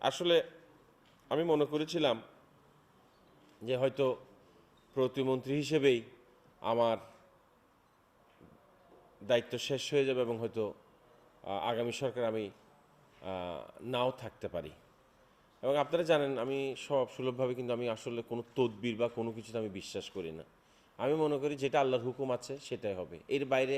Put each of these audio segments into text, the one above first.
আসলে আমি মনে করেছিলাম যে হয়তো প্রতিমন্ত্রী হিসেবেই আমার দায়িত্ব শেষ হয়ে যাবে এবং হয়তো আগামী সরকার আমি নাও থাকতে পারি। এবং আপনারা জানেন আমি সব সুলভভাবে কিন্তু আমি আসলে কোনো তদবির বা কোনো কিছুতে আমি বিশ্বাস করি না। আমি মনে করি যেটা আল্লাহর হুকুম আছে সেটাই হবে। এর বাইরে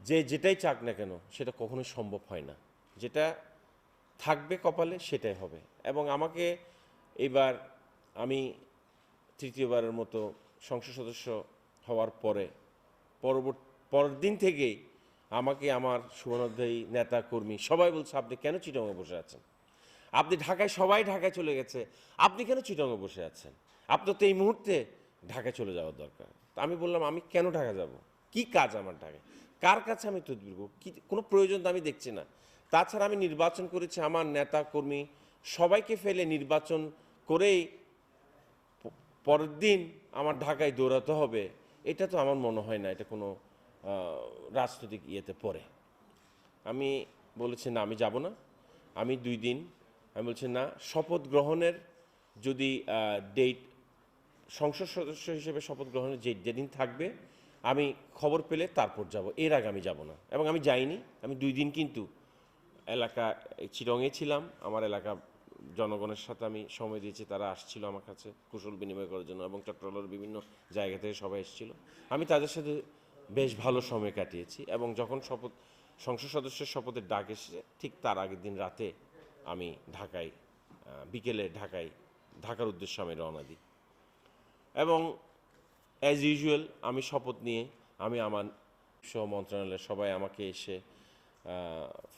যে যেটাই চাক না কেন সেটা কখনোই সম্ভব হয় না। যেটা থাকবে কপালে সেটাই হবে। এবং আমাকে এবার আমি তৃতীয়বারের মতো সংসদ সদস্য হওয়ার পরে পরবর্তী পরের দিন থেকেই আমাকে আমার সুবর্ণোধ্যায়ী নেতা, কর্মী সবাই বলছে, আপনি কেন চিটংয়ে বসে আছেন? আপনি ঢাকায়, সবাই ঢাকায় চলে গেছে। আপনি কেন চিটংয়ে বসে আছেন? আপনার তো এই মুহূর্তে ঢাকায় চলে যাওয়ার দরকার। তো আমি বললাম, আমি কেন ঢাকা যাব? কি কাজ আমার ঢাকায়? কার কাছে আমি করব? কি, কোনো প্রয়োজন তো আমি দেখছি না। তাছাড়া আমি নির্বাচন করেছি আমার নেতা কর্মী। সবাইকে ফেলে নির্বাচন করেই পরের দিন আমার ঢাকায় দৌড়াতে হবে। এটা তো আমার মনে হয় না, এটা কোনো রাজনৈতিক ইয়েতে পড়ে। আমি বলেছি, না, আমি যাব না। আমি দুই দিন, আমি বলছি, না, শপথ গ্রহণের যদি ডেট সংসদ সদস্য হিসেবে শপথ গ্রহণের যে, যেদিন থাকবে, আমি খবর পেলে তারপর যাব। এর আগে আমি যাব না এবং আমি যাইনি। আমি দুই দিন কিন্তু এলাকা চিরঙে ছিলাম। আমার এলাকা জনগণের সাথে আমি সময় দিয়েছি, তারা আসছিল আমার কাছে কুশল বিনিময় করার জন্য এবং চট্টগ্রামের বিভিন্ন জায়গা থেকে সবাই এসেছিল। আমি তাদের সাথে বেশ ভালো সময় কাটিয়েছি এবং যখন শপথ, সংসদ সদস্যের শপথের ডাক এসেছে, ঠিক তার আগের দিন রাতে আমি ঢাকায় বিকেলে ঢাকায়, ঢাকার উদ্দেশ্যে আমি রওনা দিই। এবং অ্যাজ ইউজুয়াল আমি শপথ নিয়ে আমি আমার মন্ত্রণালয়ের সবাই আমাকে এসে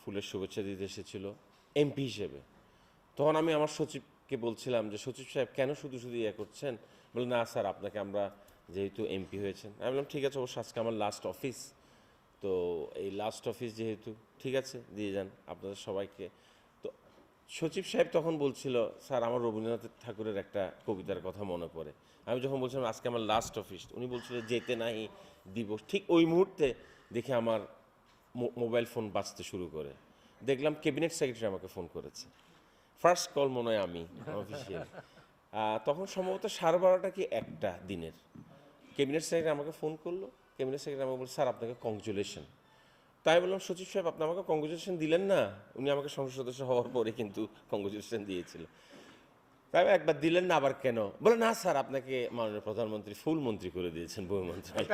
ফুলের শুভেচ্ছা দিতে এসেছিল এমপি হিসেবে। তখন আমি আমার সচিবকে বলছিলাম যে, সচিব সাহেব, কেন শুধু শুধু ইয়ে করছেন? বলে না স্যার, আপনাকে আমরা যেহেতু এমপি হয়েছেন। আমি বললাম, ঠিক আছে অবশ্য আজকে আমার লাস্ট অফিস তো এই লাস্ট অফিস যেহেতু, ঠিক আছে, দিয়ে যান, আপনাদের সবাইকে। তো সচিব সাহেব তখন বলছিল, স্যার, আমার রবীন্দ্রনাথ ঠাকুরের একটা কবিতার কথা মনে পড়ে। আমি যখন বলছিলাম, আজকে আমার লাস্ট অফিস উনি বলছিল, যেতে নাই দিবস ঠিক ওই মুহূর্তে দেখে আমার মোবাইল ফোন বাঁচতে শুরু করে। দেখলাম ক্যাবিনেট সেক্রেটারি আমাকে ফোন করেছে। ফার্স্ট কল মনে হয় আমি অফিসিয়াল তখন সম্ভবত সাড়ে বারোটা কি একটা দিনের। ক্যাবিনেট সেক্রেটারি আমাকে ফোন করল। ক্যাবিনেট সেক্রেটারি আমাকে বলল, স্যার, আপনাকে কংগ্রেচুলেশন তাই বললাম, সচিব সাহেব, আপনি আমাকে কংগ্রেচুলেশন দিলেন না? উনি আমাকে সংসদ সদস্য হওয়ার পরে কিন্তু কংগ্রেচুলেশন দিয়েছিল। তাই একবার দিলেন না, আবার কেন? বলে, না, স্যার, আপনাকে মাননীয় প্রধানমন্ত্রী, ফুল মন্ত্রী করে দিয়েছেন, বই মন্ত্রণালয়।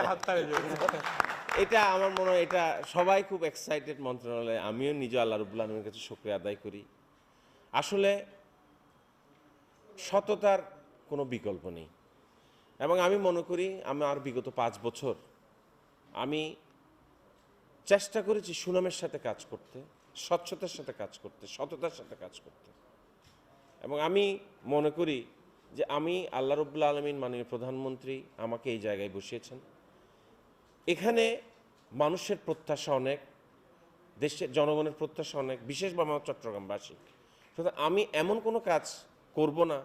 এটা আমার মনে হয়, এটা সবাই খুব এক্সাইটেড মন্ত্রণালয়ে। আমিও নিজে আল্লাহ রবুল্লা আলমের কাছে শুক্রিয়া আদায় করি। আসলে সততার কোনো বিকল্প নেই। এবং আমি মনে করি, আমার বিগত পাঁচ বছর আমি চেষ্টা করেছি সুনামের সাথে কাজ করতে, স্বচ্ছতার সাথে কাজ করতে, সততার সাথে কাজ করতে। এবং আমি মনে করি যে আমি আল্লাহ রবুল্লা আলমিন মাননীয় প্রধানমন্ত্রী আমাকে এই জায়গায় বসিয়েছেন। এখানে মানুষের প্রত্যাশা অনেক, দেশের জনগণের প্রত্যাশা অনেক বিশেষভাবে আমার চট্টগ্রামবাসী। সুতরাং আমি এমন কোনো কাজ করব না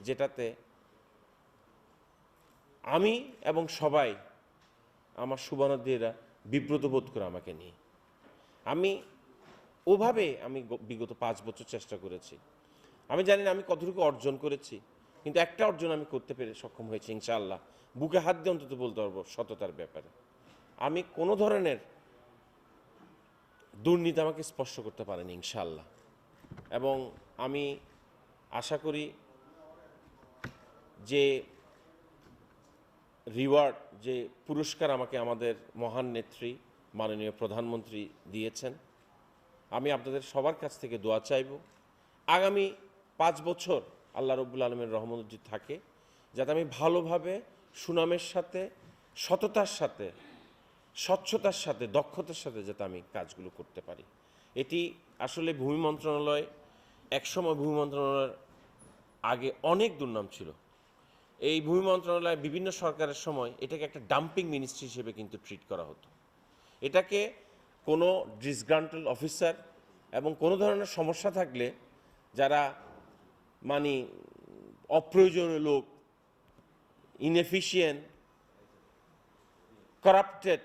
যেটাতে আমি এবং সবাই আমার সুবর্ণদীরা বিব্রত বোধ করে আমাকে নিয়ে। আমি ওভাবে আমি বিগত পাঁচ বছর চেষ্টা করেছি। আমি জানি না আমি কতটুকু অর্জন করেছি, কিন্তু একটা অর্জন আমি করতে পেরে সক্ষম হয়েছি, ইনশাআল্লাহ। বুকে হাত দিয়ে অন্তত বলতে পারব সততার ব্যাপারে। আমি কোনো ধরনের দুর্নীতি আমাকে স্পর্শ করতে পারেনি ইনশাল্লাহ এবং আমি আশা করি যে রিওয়ার্ড, যে পুরস্কার আমাকে আমাদের মহান নেত্রী, মাননীয় প্রধানমন্ত্রী দিয়েছেন, আমি আপনাদের সবার কাছ থেকে দোয়া চাইব। আগামী পাঁচ বছর আল্লাহ রব্বুল আলমের রহমত যদি থাকে, যাতে আমি ভালোভাবে সুনামের সাথে, সততার সাথে স্বচ্ছতার সাথে, দক্ষতার সাথে যাতে আমি কাজগুলো করতে পারি। এটি আসলে ভূমি মন্ত্রণালয়, একসময় ভূমি মন্ত্রণালয়ের আগে অনেক দুর্নাম ছিল। এই ভূমি মন্ত্রণালয় বিভিন্ন সরকারের সময় এটাকে একটা ডাম্পিং মিনিস্ট্রি হিসেবে কিন্তু ট্রিট করা হতো। এটাকে কোনো ডিসগ্রান্টাল অফিসার এবং কোনো ধরনের সমস্যা থাকলে যারা মানে অপ্রয়োজনীয় লোক ইনএফিশিয়েন্ট করাপ্টেড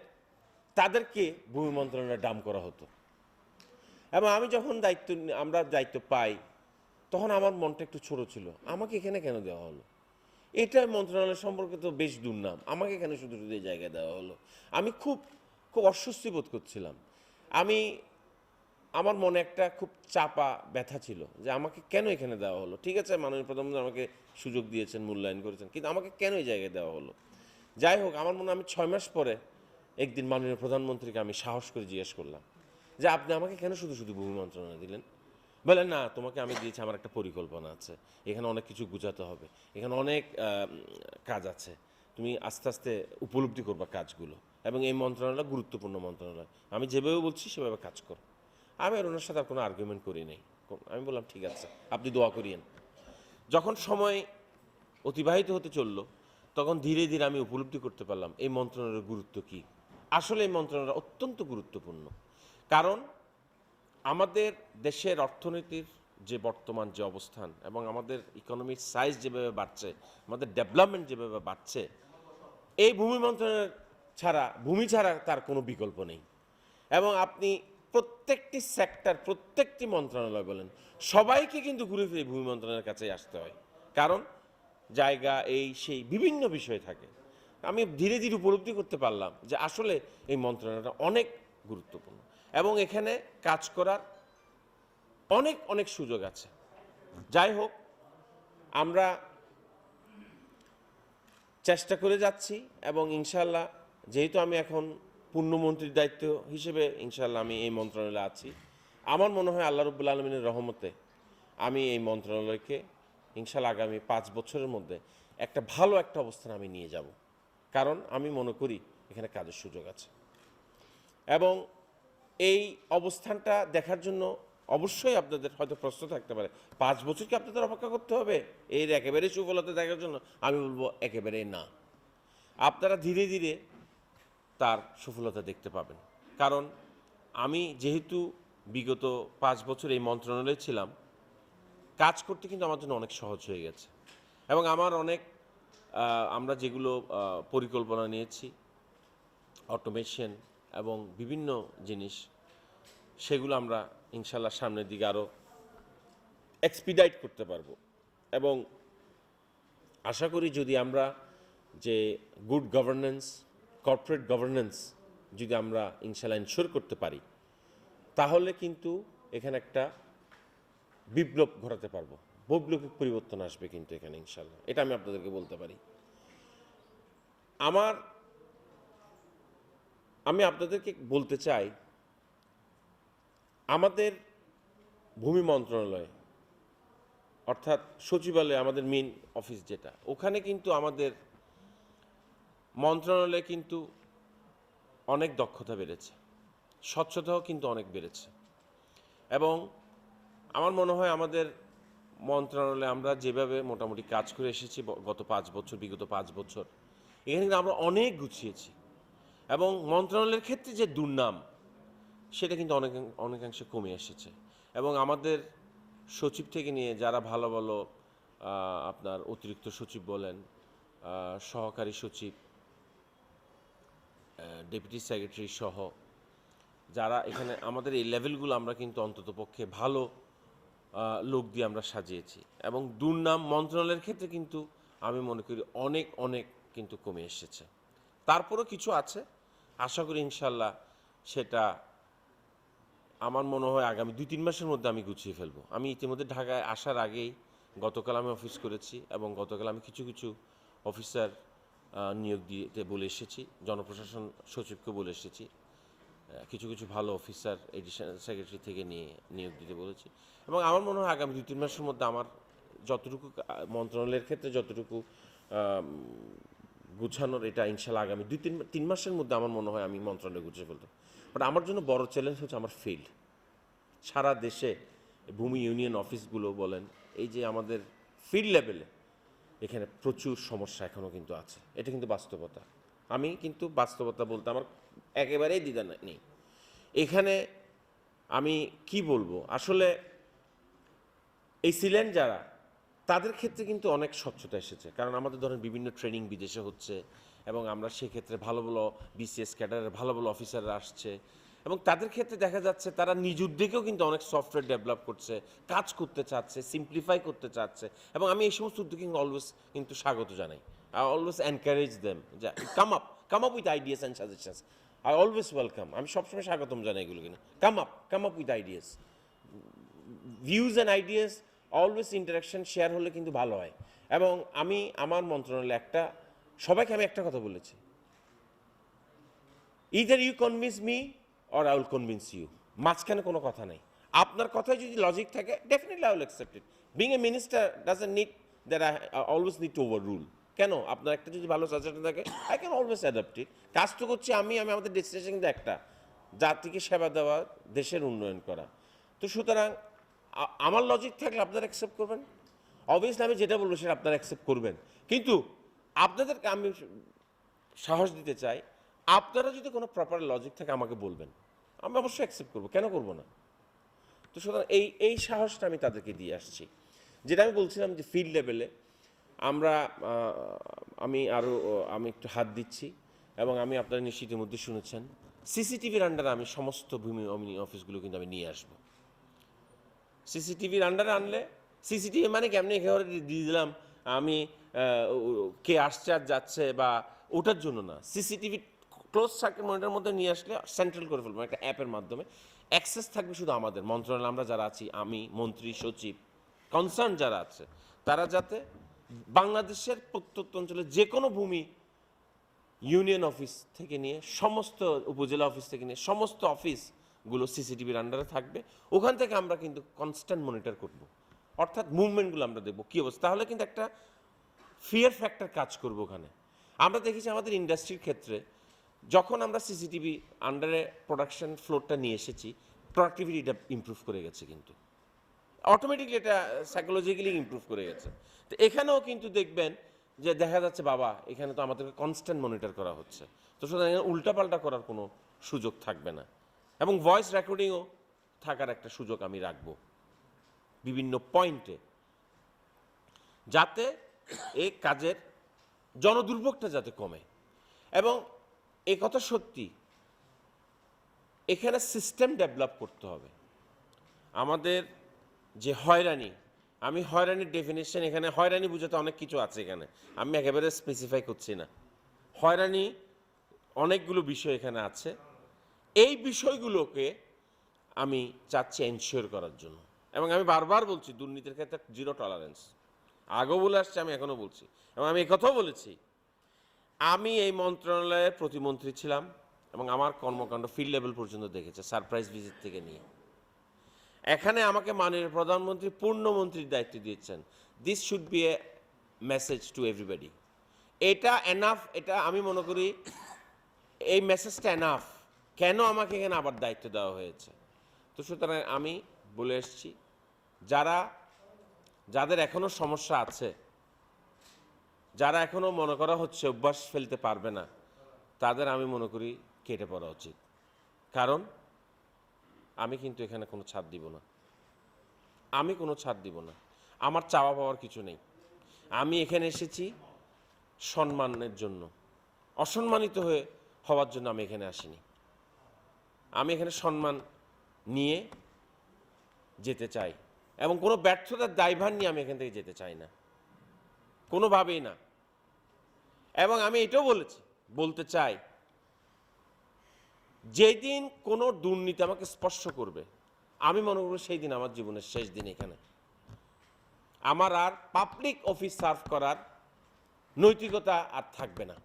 তাদেরকে ভূমি মন্ত্রণালয়ে ডাম করা হতো। এবং আমি যখন দায়িত্ব আমরা দায়িত্ব পাই, তখন আমার মনটা একটু ছোট ছিল। আমাকে এখানে কেন দেওয়া হলো? এটা মন্ত্রণালয় সম্পর্কে তো বেশ দুর্নাম। আমাকে কেন শুধু শুধু এই জায়গায় দেওয়া হলো। আমি খুব খুব অস্বস্তি বোধ করছিলাম। আমি, আমার মনে একটা খুব চাপা ব্যথা ছিল যে আমাকে কেন এখানে দেওয়া হলো? ঠিক আছে, মাননীয় প্রধানমন্ত্রী আমাকে সুযোগ দিয়েছেন, মূল্যায়ন করেছেন, কিন্তু আমাকে কেন এই জায়গায় দেওয়া হলো? যাই হোক, আমার মনে আমি ছয় মাস পরে একদিন মাননীয় প্রধানমন্ত্রীকে আমি সাহস করে জিজ্ঞেস করলাম যে, আপনি আমাকে কেন শুধু শুধু ভূমি মন্ত্রণালয় দিলেন? বলে না, তোমাকে আমি দিয়েছি, আমার একটা পরিকল্পনা আছে। এখানে অনেক কিছু গুছাতে হবে। এখানে অনেক কাজ আছে। তুমি আস্তে আস্তে উপলব্ধি করবা কাজগুলো এবং এই মন্ত্রণালয় গুরুত্বপূর্ণ মন্ত্রণালয়। আমি যেভাবে বলছি, সেভাবে কাজ করো। আমি আর ওনার সাথে আর কোনো আর্গুমেন্ট করি নাই। আমি বললাম, ঠিক আছে, আপনি দোয়া করিয়েন। যখন সময় অতিবাহিত হতে চলল, তখন ধীরে ধীরে আমি উপলব্ধি করতে পারলাম, এই মন্ত্রণালয়ের গুরুত্ব কী? আসলে এই মন্ত্রণালয় অত্যন্ত গুরুত্বপূর্ণ। কারণ আমাদের দেশের অর্থনীতির যে বর্তমান যে অবস্থান এবং আমাদের ইকোনমির সাইজ যেভাবে বাড়ছে, আমাদের ডেভেলপমেন্ট যেভাবে বাড়ছে, এই ভূমি মন্ত্রণালয় ছাড়া, ভূমি ছাড়া তার কোনো বিকল্প নেই। এবং আপনি প্রত্যেকটি সেক্টর প্রত্যেকটি মন্ত্রণালয় বলেন, সবাইকে কিন্তু ঘুরে ফিরে ভূমি মন্ত্রণালয়ের কাছে আসতে হয়। কারণ জায়গা এই, সেই বিভিন্ন বিষয় থাকে। আমি ধীরে ধীরে উপলব্ধি করতে পারলাম যে আসলে এই মন্ত্রণালয়টা অনেক গুরুত্বপূর্ণ এবং এখানে কাজ করার অনেক অনেক সুযোগ আছে। যাই হোক, আমরা চেষ্টা করে যাচ্ছি এবং ইনশাল্লাহ যেহেতু আমি এখন পূর্ণমন্ত্রীর দায়িত্ব হিসেবে ইনশাল্লাহ আমি এই মন্ত্রণালয়ে আছি, আমার মনে হয় আল্লাহ রব্বুল আলমিনের রহমতে আমি এই মন্ত্রণালয়কে ইনশাল্লাহ আগামী পাঁচ বছরের মধ্যে একটা ভালো একটা অবস্থান আমি নিয়ে যাব। কারণ আমি মনে করি এখানে কাজের সুযোগ আছে। এবং এই অবস্থানটা দেখার জন্য অবশ্যই আপনাদের হয়তো প্রশ্ন থাকতে পারে, পাঁচ বছর কি আপনাদের অপেক্ষা করতে হবে? এর একেবারে সুফলতা দেখার জন্য আমি বলব একেবারে না। আপনারা ধীরে ধীরে তার সফলতা দেখতে পাবেন। কারণ আমি যেহেতু বিগত পাঁচ বছর এই মন্ত্রণালয়ে ছিলাম, কাজ করতে কিন্তু আমার জন্য অনেক সহজ হয়ে গেছে। এবং আমার অনেক আমরা যেগুলো পরিকল্পনা নিয়েছি অটোমেশন এবং বিভিন্ন জিনিস, সেগুলো আমরা ইনশাল্লাহ সামনের দিকে আরও এক্সপিডাইট করতে পারব। এবং আশা করি যদি আমরা যে গুড গভর্নেন্স কর্পোরেট গভর্নেন্স যদি আমরা ইনশাল্লাহ ইনশোর করতে পারি, তাহলে কিন্তু এখানে একটা বিপ্লব ঘটাতে পারব। বৈপ্লবিক পরিবর্তন আসবে কিন্তু এখানে ইনশাল্লাহ এটা আমি আপনাদেরকে বলতে পারি। আমার, আমি আপনাদেরকে বলতে চাই, আমাদের ভূমি মন্ত্রণালয়, অর্থাৎ সচিবালয়, আমাদের মেন অফিস যেটা, ওখানে কিন্তু আমাদের মন্ত্রণালয়ে কিন্তু অনেক দক্ষতা বেড়েছে। স্বচ্ছতাও কিন্তু অনেক বেড়েছে। এবং আমার মনে হয় আমাদের মন্ত্রণালয়ে আমরা যেভাবে মোটামুটি কাজ করে এসেছি গত পাঁচ বছর, বিগত পাঁচ বছর, এখানে কিন্তু আমরা অনেক গুছিয়েছি। এবং মন্ত্রণালয়ের ক্ষেত্রে যে দুর্নাম, সেটা কিন্তু অনেক, অনেকাংশে কমে এসেছে। এবং আমাদের সচিব থেকে নিয়ে যারা ভালো ভালো আপনার অতিরিক্ত সচিব বলেন সহকারী সচিব ডেপুটি সেক্রেটারি সহ, যারা এখানে আমাদের এই লেভেলগুলো আমরা কিন্তু অন্তত পক্ষে ভালো লোক দিয়ে আমরা সাজিয়েছি। এবং দুর্নাম মন্ত্রণালয়ের ক্ষেত্রে কিন্তু আমি মনে করি অনেক অনেক কিন্তু কমে এসেছে। তারপরও কিছু আছে। আশা করি ইনশাল্লাহ সেটা আমার মনে হয় আগামী দুই, তিন মাসের মধ্যে আমি গুছিয়ে ফেলব। আমি ইতিমধ্যে ঢাকায় আসার আগেই গতকাল আমি অফিস করেছি এবং গতকাল আমি কিছু কিছু অফিসার নিয়োগ দিতে বলে এসেছি। জনপ্রশাসন সচিবকে বলে এসেছি। কিছু কিছু ভালো অফিসার এডিশনাল সেক্রেটারি থেকে নিয়ে নিয়োগ দিতে বলেছি। এবং আমার মনে হয় আগামী দুই তিন মাসের মধ্যে আমার যতটুকু মন্ত্রণালয়ের ক্ষেত্রে যতটুকু গুছানোর এটা ইনশাল্লাহ আগামী দুই তিন তিন মাসের মধ্যে আমার মনে হয় আমি মন্ত্রণালয় গুছিয়ে ফেলতে। বাট আমার জন্য বড় চ্যালেঞ্জ হচ্ছে আমার ফিল্ড সারা দেশে ভূমি ইউনিয়ন অফিসগুলো বলেন, এই যে আমাদের ফিল্ড লেভেলে এখানে প্রচুর সমস্যা এখনও কিন্তু আছে। এটা কিন্তু বাস্তবতা। আমি কিন্তু বাস্তবতা বলতে আমার একেবারেই দ্বিধা নেই। এখানে আমি কি বলব? আসলে এই সিলেন যারা, তাদের ক্ষেত্রে কিন্তু অনেক স্বচ্ছতা এসেছে। কারণ আমাদের ধরেন বিভিন্ন ট্রেনিং বিদেশে হচ্ছে এবং আমরা সেক্ষেত্রে ভালো ভালো বিসিএস ক্যাডারের ভালো ভালো অফিসাররা আসছে। এবং তাদের ক্ষেত্রে দেখা যাচ্ছে তারা নিজ উদ্যোগেও কিন্তু অনেক সফটওয়্যার ডেভেলপ করছে, কাজ করতে চাচ্ছে সিম্পলিফাই করতে চাচ্ছে। এবং আমি এই সমস্ত উদ্যোগে অলওয়েজ কিন্তু স্বাগত জানাই। I always encourage them come up come up with ideas and suggestions I always welcome আমি সবসময় স্বাগতম জানাই এগুলো কিনা। Come up come up with ideas views and ideas always interaction share হলে কিন্তু ভালো হয়। এবং আমি, আমার মন্ত্রণালয়ে একটা, সবাইকে আমি একটা কথা বলেছি। Either you convince me or I will convince you মাঝখানে কোনো কথা নাই। আপনার কথায় যদি লজিক থাকে definitely I will accept it being a minister doesn't need that I always need to overrule কেন? আপনার একটা যদি ভালো সাজেশন থাকে I can always adapt it কাজ তো করছি আমি আমি আমাদের ডেস্টিনেশন কিন্তু একটা। জাতিকে সেবা দেওয়া, দেশের উন্নয়ন করা। তো সুতরাং আমার লজিক থাকলে আপনারা অ্যাকসেপ্ট করবেন। অবভিয়াসলি আমি যেটা বলব সেটা আপনারা অ্যাকসেপ্ট করবেন। কিন্তু আপনাদেরকে আমি সাহস দিতে চাই, আপনারা যদি কোনো প্রপার লজিক থাকে আমাকে বলবেন। আমি অবশ্যই অ্যাকসেপ্ট করব। কেন করব না? তো সুতরাং এই এই সাহসটা আমি তাদেরকে দিয়ে আসছি। যেটা আমি বলছিলাম যে ফিল্ড লেভেলে আমরা আমি আরও আমি একটু হাত দিচ্ছি এবং আমি আপনারা নিশ্চিত ইতিমধ্যে শুনেছেন। সিসিটিভির আন্ডারে আমি সমস্ত ভূমি অমিনি অফিসগুলো কিন্তু আমি নিয়ে আসব। সিসিটিভির আন্ডারে আনলে, সিসিটিভি মানে কেমনি একেবারে দিয়ে দিলাম, আমি কে আসছে আর যাচ্ছে বা ওটার জন্য না। সিসিটিভি ক্লোজ সার্কিট মনিটরের মধ্যে নিয়ে আসলে সেন্ট্রাল করে ফেলব, একটা অ্যাপের মাধ্যমে। অ্যাক্সেস থাকবে শুধু আমাদের। মন্ত্রণালয় আমরা যারা আছি, আমি, মন্ত্রী, সচিব কনসার্ন যারা আছে, তারা যাতে বাংলাদেশের প্রত্যন্ত অঞ্চলে যে কোনো ভূমি ইউনিয়ন অফিস থেকে নিয়ে, সমস্ত উপজেলা অফিস থেকে নিয়ে, সমস্ত অফিসগুলো সিসিটিভির আন্ডারে থাকবে। ওখান থেকে আমরা কিন্তু কনস্ট্যান্ট মনিটর করব। অর্থাৎ মুভমেন্টগুলো আমরা দেখব। কী অবস্থা? তাহলে কিন্তু একটা ফিয়ার ফ্যাক্টর কাজ করব ওখানে। আমরা দেখেছি আমাদের ইন্ডাস্ট্রির ক্ষেত্রে, যখন আমরা সিসিটিভি আন্ডারে প্রোডাকশন ফ্লোরটা নিয়ে এসেছি প্রোডাক্টিভিটিটা ইমপ্রুভ করে গেছে কিন্তু। অটোমেটিকলি এটা সাইকোলজিক্যালি ইমপ্রুভ করে গেছে। তো এখানেও কিন্তু দেখবেন যে দেখা যাচ্ছে, বাবা, এখানে তো আমাদেরকে কনস্ট্যান্ট মনিটর করা হচ্ছে। তো সুতরাং এখানে উল্টাপাল্টা করার কোনো সুযোগ থাকবে না। এবং ভয়েস রেকর্ডিংও থাকার একটা সুযোগ আমি রাখব। বিভিন্ন পয়েন্টে যাতে এই কাজের জনদুর্ভোগটা যাতে কমে। এবং এ কথা সত্যি, এখানে সিস্টেম ডেভেলপ করতে হবে। আমাদের যে হয়রানি, আমি হয়রানির ডেফিনেশন এখানে, হয়রানি বুঝাতে অনেক কিছু আছে এখানে। আমি একেবারে স্পেসিফাই করছি না। হয়রানি অনেকগুলো বিষয় এখানে আছে। এই বিষয়গুলোকে আমি চাচ্ছি এনশিওর করার জন্য। এবং আমি বারবার বলছি, দুর্নীতির ক্ষেত্রে জিরো টলারেন্স আগেও বলে আসছি, আমি এখনও বলছি। এবং আমি একথাও বলেছি, আমি এই মন্ত্রণালয়ের প্রতিমন্ত্রী ছিলাম এবং আমার কর্মকাণ্ড ফিল্ড লেভেল পর্যন্ত দেখেছে সারপ্রাইজ ভিজিট থেকে নিয়ে। এখানে আমাকে মাননীয় প্রধানমন্ত্রী, পূর্ণমন্ত্রীর দায়িত্ব দিয়েছেন। This should be a message to everybody এটা এনাফ এটা আমি মনে করি এই মেসেজটা এনাফ কেন আমাকে এখানে আবার দায়িত্ব দেওয়া হয়েছে? তো সুতরাং আমি বলে এসেছি, যারা, যাদের এখনও সমস্যা আছে, যারা এখনও মনে করা হচ্ছে অভ্যাস ফেলতে পারবে না, তাদের আমি মনে করি কেটে পড়া উচিত। কারণ আমি কিন্তু এখানে কোনো ছাড় দিব না। আমি কোনো ছাড় দিব না। আমার চাওয়া পাওয়ার কিছু নেই। আমি এখানে এসেছি সম্মানের জন্য। অসম্মানিত হয়ে হওয়ার জন্য আমি এখানে আসিনি। আমি এখানে সম্মান নিয়ে যেতে চাই এবং কোনো ব্যর্থতার দায়ভার নিয়ে আমি এখান থেকে যেতে চাই না। কোনোভাবেই না। এবং আমি এটাও বলেছি, বলতে চাই যেদিন কোনো দুর্নীতি আমাকে স্পর্শ করবে, আমি মনে করব সেই দিন আমার জীবনের শেষ দিন এখানে। আমার আর পাবলিক অফিস সার্ভ করার নৈতিকতা আর থাকবে না।